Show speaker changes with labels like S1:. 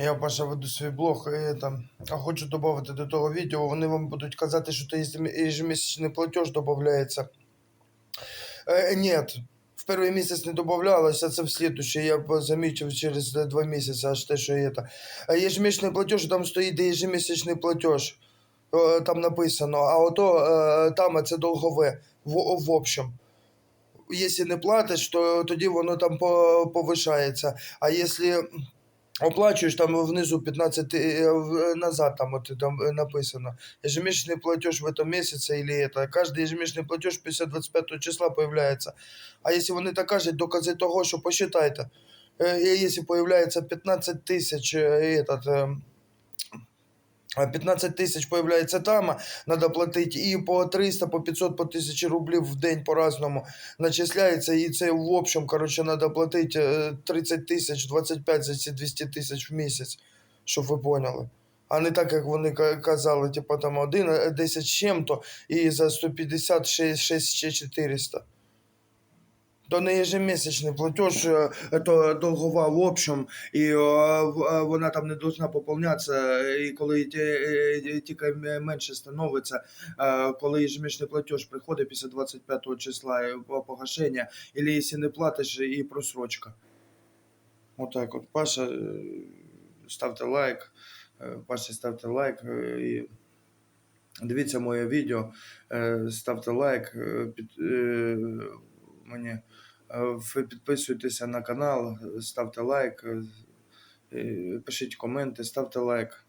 S1: Я Паша веду свій блог і там, хочу додати до того відео, вони вам будуть казати, що ежемісячний платеж додається. Е, нет, в перший місяць не додавалося, це в слідущий. Я замітив через два місяці аж те, що є. Е, Ежемісячний платеж, там стоїть ежемісячний платеж. Е, Там написано, а ото е, там це долгове, в, в общем. Якщо не платиш, то тоді воно там по- повишається. А якщо оплачуєш там внизу 15 э, в- назад, там вот там э, написано. Ежемесячный платеж в этом месяце или это. Каждый ежемесячный платеж 50-25 числа появляется. А если вони так кажуть, докази того, що посчитайте. Э, и Если появляется 15 тысяч э, этот, э, а 15 тисяч появляється там, треба платити і по 300, по 500, по 1000 рублів в день по-разному начисляється, і це в общем, коротше, треба платити е, 30 тисяч, 25 за ці 200 тисяч в місяць, щоб ви поняли. А не так, як вони казали, типу там один, е, 10 з чим-то, і за 150 6, 6 ще 400. То не ежемесячний платеж, е, то долгова в общем, і е, е, вона там не должна поповнятися, і коли е, тільки менше становиться, е, коли ежемесячний платеж приходить після 25 числа е, погашення, або якщо не платиш, і просрочка. Отак от. Паша, е, ставте лайк, е, Паша, ставте лайк. е, І... Дивіться моє відео, е, ставте лайк, е, під, е, мені, е, ви підписуйтеся на канал, ставте лайк, е, пишіть коменти, ставте лайк.